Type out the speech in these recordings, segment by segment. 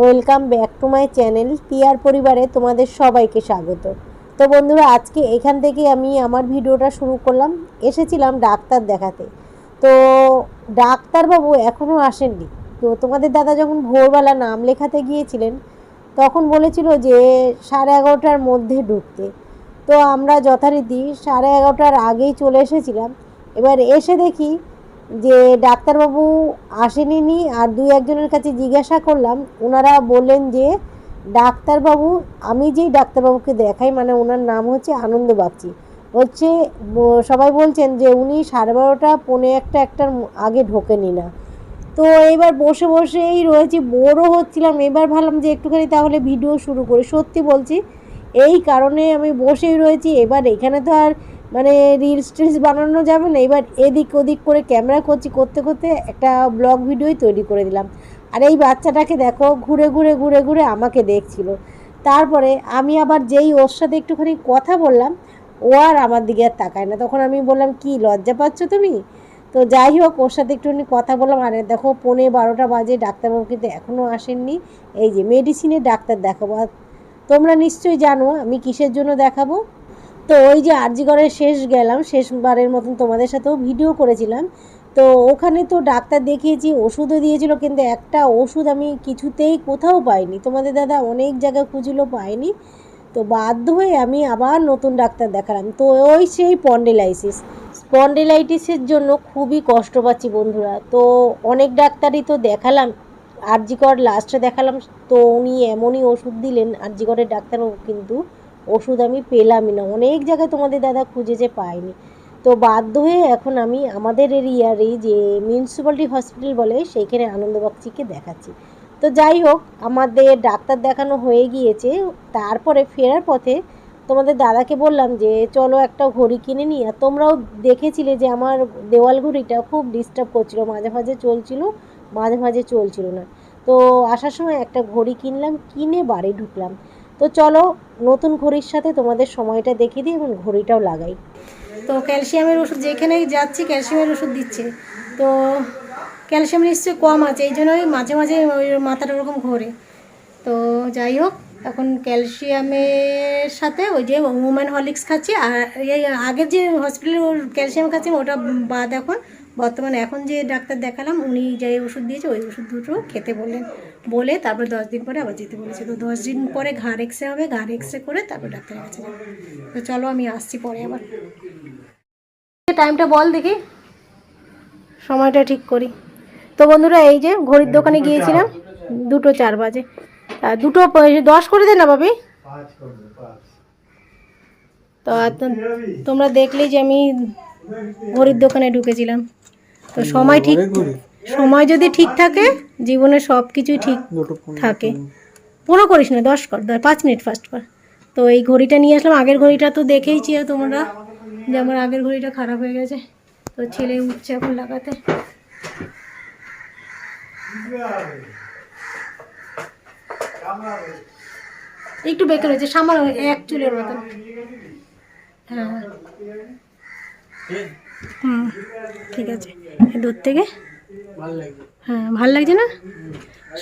Welcome back to my channel টিয়ার পরিবারে তোমাদের সবাইকে স্বাগত। তো বন্ধুরা, আজকে এখান থেকে আমি আমার ভিডিওটা শুরু করলাম। এসেছিলাম ডাক্তার দেখাতে। তো ডাক্তারবাবু এখনও আসেননি। তো তোমাদের দাদা যখন ভোরবেলা নাম লেখাতে গিয়েছিলেন, তখন বলেছিল যে সাড়ে এগারোটার মধ্যে ঢুকতে। তো আমরা যথারীতি সাড়ে এগারোটার আগেই চলে এসেছিলাম। এবার এসে দেখি যে ডাক্তারবাবু আসেনি আর দুই একজনের কাছে জিজ্ঞাসা করলাম, ওনারা বললেন যে ডাক্তারবাবু, আমি যেই ডাক্তারবাবুকে দেখাই মানে ওনার নাম হচ্ছে আনন্দ বাগচি। হচ্ছে সবাই বলছেন যে উনি সাড়ে বারোটা, পৌনে একটা, একটার আগে ঢোকেনি না। তো এবার বসে বসেই রয়েছি, বোরও হচ্ছিলাম। এবার ভাবলাম যে একটুখানি তাহলে ভিডিও শুরু করি। সত্যি বলছি, এই কারণে আমি বসেই রয়েছি। এবার এখানে তো আর মানে রিলস টিলস বানানো যাবে না। এবার এদিক ওদিক করে ক্যামেরা করছি, করতে করতে একটা ব্লগ ভিডিওই তৈরি করে দিলাম। আর এই বাচ্চাটাকে দেখো, ঘুরে ঘুরে ঘুরে ঘুরে আমাকে দেখছিল। তারপরে আমি আবার যেই ওর সাথে একটুখানি কথা বললাম, ও আর আমার দিকে আর তাকায় না। তখন আমি বললাম, কি লজ্জা পাচ্ছ তুমি? তো যাই হোক, ওর সাথে একটুখানি কথা বললাম। আরে দেখো, পৌনে বারোটা বাজে, ডাক্তারবাবু কিন্তু এখনও আসেননি। এই যে মেডিসিনের ডাক্তার দেখাবো। আর তোমরা নিশ্চয়ই জানো, আমি কিসের জন্য দেখাবো? তো ওই যে আরজিগড়ের শেষ গেলাম, শেষবারের মতন তোমাদের সাথেও ভিডিও করেছিলাম। তো ওখানে তো ডাক্তার দেখিয়েছি, ওষুধও দিয়েছিল, কিন্তু একটা ওষুধ আমি কিছুতেই কোথাও পাইনি। তোমাদের দাদা অনেক জায়গায় খুঁজলো পাইনি তো বাধ্য হয়ে আমি আবার নতুন ডাক্তার দেখালাম। তো ওই সেই পন্ডেলাইসিস স্পন্ডেলাইটিসের জন্য খুবই কষ্ট পাচ্ছি বন্ধুরা। তো অনেক ডাক্তারই তো দেখালাম আরজিকর লাস্টে দেখালাম। তো উনি এমনই ওষুধ দিলেন আরজিকরের ডাক্তারবাবু কিন্তু। ওষুধ আমি পেলামই না। অনেক জায়গায় তোমাদের দাদা খুঁজেছে পাইনি। তো বাধ্য হয়ে এখন আমি আমাদের এরিয়ারই যে মিউনিসিপ্যালিটি হসপিটাল বলে, সেইখানে আনন্দবাগচিকে দেখাচ্ছি। তো যাই হোক, আমাদের ডাক্তার দেখানো হয়ে গিয়েছে। তারপরে ফেরার পথে তোমাদের দাদাকে বললাম যে, চলো একটা ঘড়ি কিনে নিই আর তোমরাও দেখেছিলে যে আমার দেওয়াল ঘড়িটা খুব ডিস্টার্ব করছিল, মাঝে মাঝে চলছিল, মাঝে মাঝে চলছিল না। তো আসার সময় একটা ঘড়ি কিনলাম, কিনে বাড়ি ঢুকলাম। তো চলো নতুন ঘড়ির সাথে তোমাদের সময়টা দেখিয়ে দিই এবং ঘড়িটাও লাগাই। তো ক্যালসিয়ামের ওষুধ যেখানেই যাচ্ছি ক্যালসিয়ামের ওষুধ দিচ্ছে। তো ক্যালসিয়াম নিশ্চয়ই কম আছে, এই জন্যই মাঝে মাঝে ওই মাথাটা ওরকম ঘোরে। তো যাই হোক, এখন ক্যালসিয়ামের সাথে ওই যে উমেন হরলিক্স খাচ্ছি, আর এই আগের যে হসপিটালে ক্যালসিয়াম খাচ্ছি, ওটা বাদ এখন। বর্তমানে এখন যে ডাক্তার দেখালাম, উনি যে ওষুধ দিয়েছে, ওই ওষুধ দুটো খেতে বললেন। বলে তারপর দশ দিন পরে আবার যেতে বলেছে। তো দশ দিন পরে ঘাড় এক্সরে হবে ঘাড় এক্সরে করে তারপর ডাক্তারের কাছে যাব। তো চলো আমি আসছি পরে আবার। টাইমটা বল দেখি। সময়টা ঠিক করি। তো বন্ধুরা এই যে ঘড়ির দোকানে গিয়েছিলাম দুটো চার বাজে। দুটো দশ করে দে না বাবি তো তোমরা দেখলেই যে আমি ঘড়ির দোকানে ঢুকেছিলাম। তো সময় ঠিক সময় যদি ঠিক থাকে, জীবনে সব কিছুই ঠিক থাকে। পনেরো করিস না, দশ কর পাঁচ মিনিট ফার্স্ট কর। তো এই ঘড়িটা নিয়ে আসলাম, আগের ঘড়িটা তো দেখেইছি তোমরা, যে আমার আগের ঘড়িটা খারাপ হয়ে গেছে। তো ছেলে উঠছে এখন লাগাতে। একটু বেকার হয়েছে সামান্য এক চুলের মতন। হ্যাঁ। হুম, ঠিক আছে। দূর থেকে হ্যাঁ ভালো লাগছে না?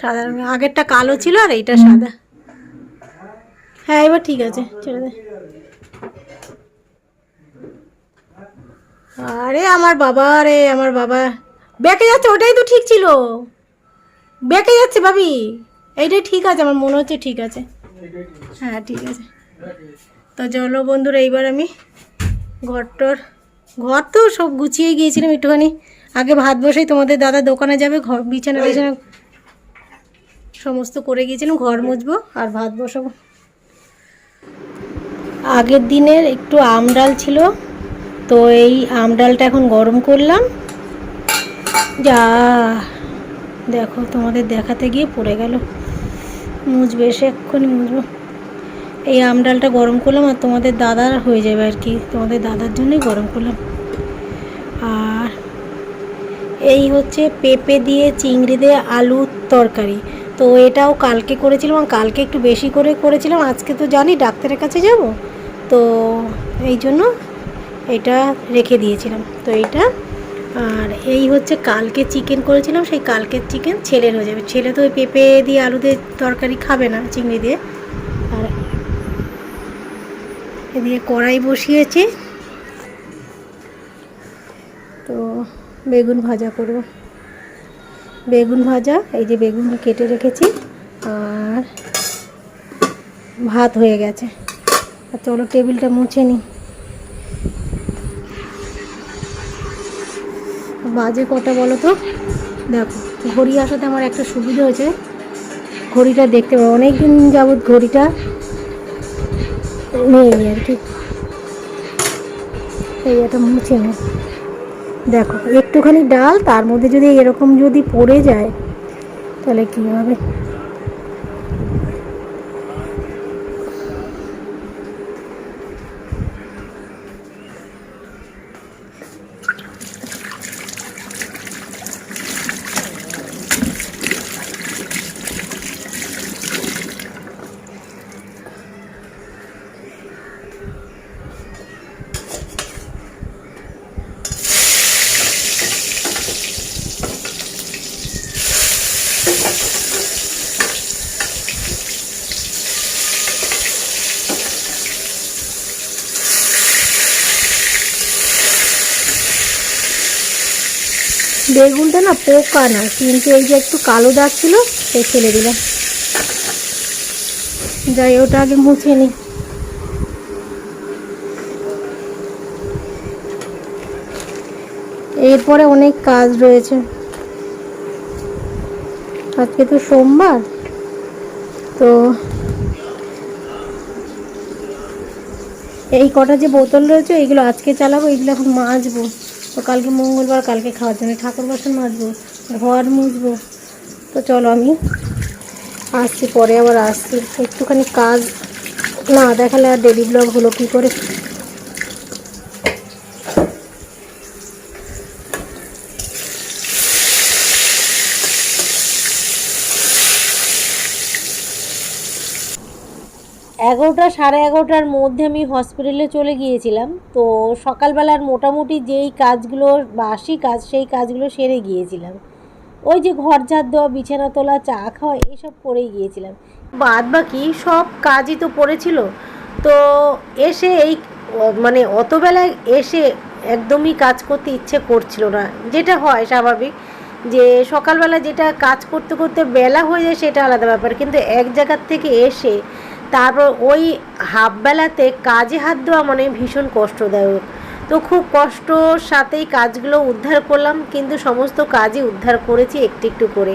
সাদা রঙের আগেরটা কালো ছিল আর এইটা সাদা। হ্যাঁ এবার ঠিক আছে ছেড়ে দে। আরে আমার বাবা রে আমার বাবা। বেঁকে যাচ্ছে ওটাই তো ঠিক ছিল। বেঁকে যাচ্ছে ভাবি। এইটাই ঠিক আছে আমার মনে হচ্ছে ঠিক আছে। হ্যাঁ ঠিক আছে। তো চলো বন্ধুরা এইবার আমি ঘরটর ঘর তো সব গুছিয়ে গিয়েছিলাম একটুখানি। আগে ভাত বসেই তোমাদের দাদা দোকানে যাবে ঘর বিছানা টিছানা সমস্ত করে গিয়েছিলাম ঘর মুছবো আর ভাত বসাবো। আগের দিনের একটু আম ডাল ছিল তো এই আম ডালটা এখন গরম করলাম। যা দেখো তোমাদের দেখাতে গিয়ে পড়ে গেল। মুছবে এসে এক্ষুনি মুছবো। এই আম ডালটা গরম করলাম আর তোমাদের দাদার হয়ে যাবে আর কি। তোমাদের দাদার জন্যই গরম করলাম। এই হচ্ছে পেঁপে দিয়ে চিংড়ি দিয়ে আলুর তরকারি। তো এটাও কালকে করেছিলাম কালকে একটু বেশি করে করেছিলাম। আজকে তো জানি ডাক্তারের কাছে যাব। তো এই জন্য এটা রেখে দিয়েছিলাম। তো এইটা, আর এই হচ্ছে কালকে চিকেন করেছিলাম। সেই কালকের চিকেন ছেলের হয়ে যাবে। ছেলে তো ওই পেঁপে দিয়ে আলু দিয়ে তরকারি খাবে না, চিংড়ি দিয়ে। আর এদিকে কড়াই বসিয়েছে। তো বেগুন ভাজা করব। বেগুন ভাজা, এই যে বেগুন কেটে রেখেছি, আর ভাত হয়ে গেছে। আর চলো টেবিলটা মুছে নিই বাজে কটা বলো তো? দেখো, ঘড়ি আসাতে আমার একটা সুবিধা হয়েছে। ঘড়িটা দেখতে পাবো। অনেক দিন যাবৎ ঘড়িটা নেই আর কি। এই এটা মুছে নেই দেখো একটুখানি ডাল তার মধ্যে যদি এরকম যদি পড়ে যায় তাহলে কী হবে? বেগুনটা না পোকা না, কিন্তু এই যে একটু কালো দাগ ছিল, সে ফেলে দিলাম। যাই, ওটা আগে মুছে নিই এরপরে অনেক কাজ রয়েছে। আজকে তো সোমবার, তো এই কটা যে বোতল রয়েছে এইগুলো আজকে চালাবো এইগুলো এখন মাজবো। তো কালকে মঙ্গলবার, কালকে খাওয়ার জন্য ঠাকুর বাসন মাজবো, ঘর মুছবো। তো চলো আমি আসছি, পরে আবার আসছি। একটুখানি কাজ না দেখালে আর ডেলি ব্লগ হলো কী করে? এগারোটা, সাড়ে এগারোটার মধ্যে আমি হসপিটালে চলে গিয়েছিলাম। তো সকালবেলার মোটামুটি যেই কাজগুলো, বাসি কাজ, সেই কাজগুলো সেরে গিয়েছিলাম। ওই যে ঘর ঝাড় দেওয়া, বিছানা তোলা, চা খাওয়া, এইসব করেই গিয়েছিলাম। বাদ বাকি সব কাজই তো পড়েছিল। তো এসে এই মানে অতবেলায় এসে একদমই কাজ করতে ইচ্ছে করছিল না। যেটা হয় স্বাভাবিক যে সকালবেলা যেটা কাজ করতে করতে বেলা হয়ে যায় সেটা আলাদা ব্যাপার। কিন্তু এক জায়গার থেকে এসে তারপর ওই হাফবেলাতে কাজে হাত দেওয়া মানে ভীষণ কষ্টদায়ক। তো খুব কষ্টর সাথেই কাজগুলো উদ্ধার করলাম, কিন্তু সমস্ত কাজই উদ্ধার করেছি একটু একটু করে।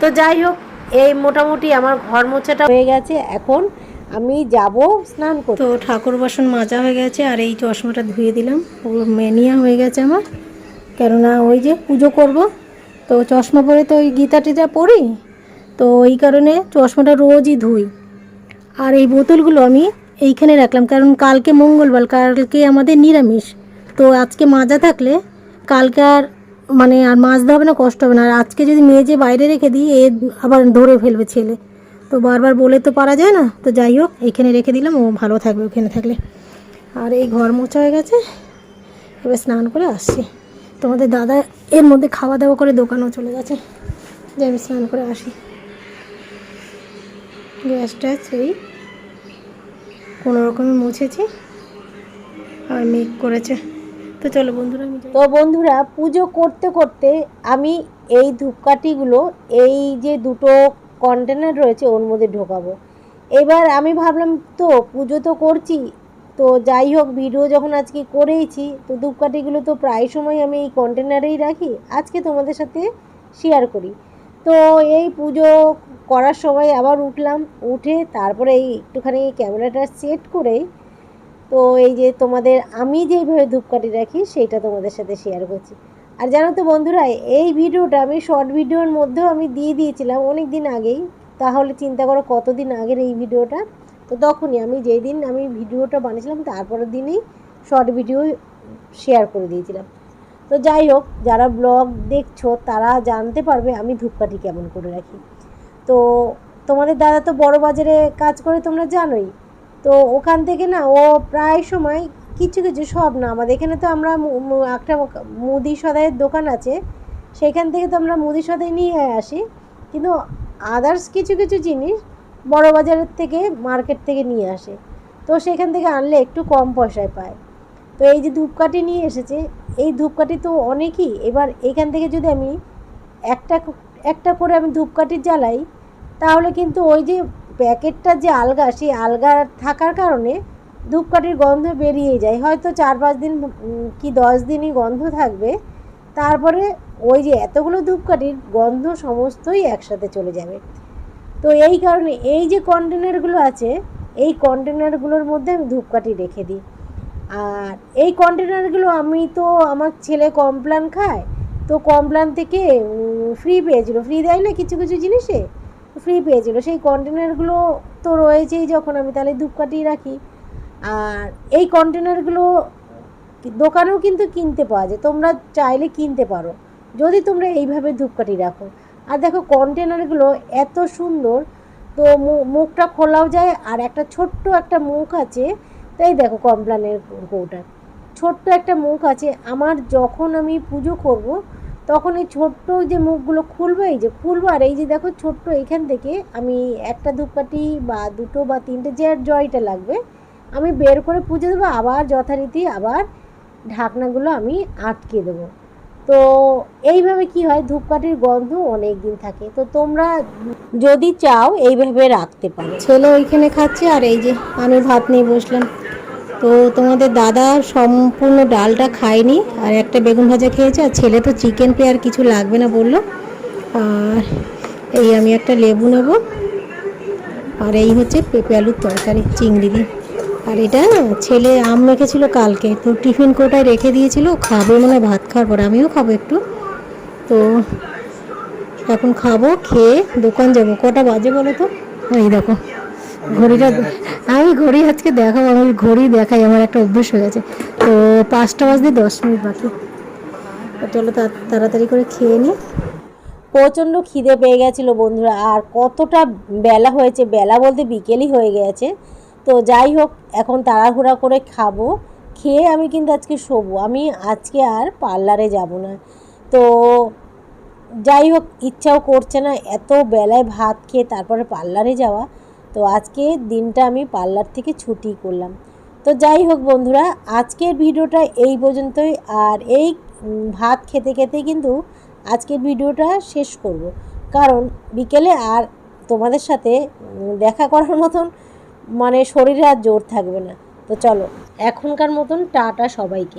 তো যাই হোক, এই মোটামুটি আমার ঘর মোছাটা হয়ে গেছে। এখন আমি যাব স্নান করতে। তো ঠাকুর বাসন মাজা হয়ে গেছে, আর এই চশমাটা ধুয়ে দিলাম। ওগুলো মেনিয়া হয়ে গেছে আমার। কেননা ওই যে পুজো করব, তো চশমা পরে তো ওই গীতা টিতা পড়ি তো এই কারণে চশমাটা রোজই ধুই। আর এই বোতলগুলো আমি এইখানে রাখলাম, কারণ কালকে মঙ্গলবার, কালকে আমাদের নিরামিষ। তো আজকে মাজা থাকলে কালকে আর মানে আর মাজতে হবে না, কষ্ট হবে না। আর আজকে যদি মেজে বাইরে রেখে দিই, এ আবার ধরে ফেলবে ছেলে। তো বারবার বলে তো পারা যায় না। তো যাই হোক এইখানে রেখে দিলাম, ও ভালো থাকবে ওখানে থাকলে। আর এই ঘর মোছা হয়ে গেছে। এবার স্নান করে আসছি। তোমাদের দাদা এর মধ্যে খাওয়া দাওয়া করে দোকানও চলে গেছে। যে আমি স্নান করে আসি। গ্যাস ট্যাস এই কোনো রকমে মুছেছি আর মেঘ করেছে। তো চলো বন্ধুরা তো বন্ধুরা, পুজো করতে করতে আমি এই ধূপকাঠিগুলো, এই যে দুটো কন্টেনার রয়েছে, ওর মধ্যে ঢোকাবো। এবার আমি ভাবলাম, তো পুজো তো করছি, তো যাই হোক, ভিডিও যখন আজকে করেইছি, তো ধূপকাঠিগুলো তো প্রায় সময় আমি এই কন্টেনারেই রাখি। আজকে তোমাদের সাথে শেয়ার করি। তো এই পুজো করার সময় আবার উঠলাম, উঠে তারপরে এই একটুখানি ক্যামেরাটা সেট করে তো এই যে তোমাদের আমি যেইভাবে ধূপকাঠি রাখি সেইটা তোমাদের সাথে শেয়ার করছি। আর জানো তো বন্ধুরা, এই ভিডিওটা আমি শর্ট ভিডিওর মধ্যেও আমি দিয়ে দিয়েছিলাম অনেক দিন আগেই। তাহলে চিন্তা করো কতদিন আগের এই ভিডিওটা? তো তখনই আমি যেই দিন আমি ভিডিওটা বানিয়েছিলাম, তারপরের দিনই শর্ট ভিডিও শেয়ার করে দিয়েছিলাম। তো যাই হোক, যারা ব্লগ দেখছ, তারা জানতে পারবে আমি ধূপকাঠি কেমন করে রাখি। তো তোমাদের দাদা তো বড় বাজারে কাজ করে তোমরা জানোই। তো ওখান থেকে না, ও প্রায় সময় কিছু কিছু সব না, আমাদের এখানে তো আমরা একটা মুদি সদাইয়ের দোকান আছে। সেখান থেকে তো আমরা মুদি সদাই নিয়ে আসি। কিন্তু আদার্স কিছু কিছু জিনিস বড় বাজারের থেকে মার্কেট থেকে নিয়ে আসে। তো সেখান থেকে আনলে একটু কম পয়সায় পায়। তো এই যে ধূপকাঠি নিয়ে এসেছে এই ধূপকাঠি তো অনেকই। এবার এইখান থেকে যদি আমি একটা একটা করে আমি ধূপকাঠি জ্বালাই, তাহলে কিন্তু ওই যে প্যাকেটটা যে আলগা, সেই আলগা থাকার কারণে ধূপকাঠির গন্ধ বেরিয়ে যায়। হয়তো চার পাঁচ দিন কি দশ দিনই গন্ধ থাকবে। তারপরে ওই যে এতগুলো ধূপকাঠির গন্ধ সমস্তই একসাথে চলে যাবে। তো এই কারণে এই যে কন্টেনারগুলো আছে, এই কন্টেনারগুলোর মধ্যে আমি ধূপকাঠি রেখে দিই। আর এই কন্টেনারগুলো আমি তো আমার ছেলে কমপ্লান খায়, তো কমপ্লান থেকে ফ্রি পেয়েছিল ফ্রি দেয় না কিছু কিছু জিনিসে ফ্রি পেয়েছিল সেই কন্টেনারগুলো তো রয়েছেই যখন আমি তাহলে ধূপকাঠি রাখি। আর এই কন্টেনারগুলো দোকানেও কিন্তু কিনতে পাওয়া যায়। তোমরা চাইলে কিনতে পারো। যদি তোমরা এইভাবে ধূপকাঠি রাখো। আর দেখো কন্টেনারগুলো এত সুন্দর, তো মুখটা খোলাও যায়। আর একটা ছোট্ট একটা মুখ আছে তাই দেখো কমপ্লানের কৌটা ছোট্ট একটা মুখ আছে, আমার যখন আমি পুজো করব, তখন এই ছোট্ট যে মুখগুলো খুলবো, এই যে খুলবো, আর এই যে দেখো ছোট্ট এইখান থেকে আমি একটা ধূপকাঠি বা দুটো বা তিনটে যে জয়টা লাগবে, আমি বের করে পুজো দেবো, আবার যথারীতি আবার ঢাকনাগুলো আমি আটকে দেবো। তো এইভাবে কি হয়? ধূপকাঠির গন্ধ অনেক দিন থাকে। তো তোমরা যদি চাও, এইভাবে রাখতে পারো। ছেলে ওইখানে খাচ্ছে আর এই যে আমি ভাত নিয়ে বসলাম। তো তোমাদের দাদা সম্পূর্ণ ডালটা খায়নি আর একটা বেগুন ভাজা খেয়েছে। আর ছেলে তো চিকেন পেয়ে আর কিছু লাগবে না বলল। আর এই আমি একটা লেবু নেব। আর এই হচ্ছে পেঁপে আলুর তরকারি, চিংড়ি দিয়ে। আর এটা ছেলে আম মেখেছিল কালকে তো টিফিন কোটায় রেখে দিয়েছিল খাবে মনে হয় ভাত খাওয়ার পর আমিও খাব একটু। তো এখন খাব খেয়ে দোকান যাব কটা বাজে বলো তো? এই দেখো ঘড়িটা আমি ঘড়ি আজকে দেখাবো আমি ঘড়ি দেখাই আমার একটা অভ্যেস হয়ে গেছে। তো পাঁচটা বাজতে দশ মিনিট বাকি। চলো তা- তাড়াতাড়ি করে খেয়ে নিই প্রচণ্ড খিদে পেয়ে গেছিল বন্ধুরা আর কতটা বেলা হয়েছে বেলা বলতে বিকেলই হয়ে গেছে। তো যাই হোক, এখন তাড়াহুড়া করে খাব। খেয়ে আমি কিন্তু আজকে শোবো। আমি আজকে আর পার্লারে যাব না। তো যাই হোক, ইচ্ছাও করছে না। এত বেলায় ভাত খেয়ে তারপরে পার্লারে যাওয়া। তো আজকে দিনটা আমি পার্লার থেকে ছুটি করলাম। তো যাই হোক বন্ধুরা, আজকের ভিডিওটা এই পর্যন্তই। আর এই ভাত খেতে খেতে কিন্তু আজকের ভিডিওটা শেষ করব। কারণ বিকেলে আর তোমাদের সাথে দেখা করার মতন মানে শরীরে আর জোর থাকবে না। তো চলো এখনকার মতন টাটা সবাইকে।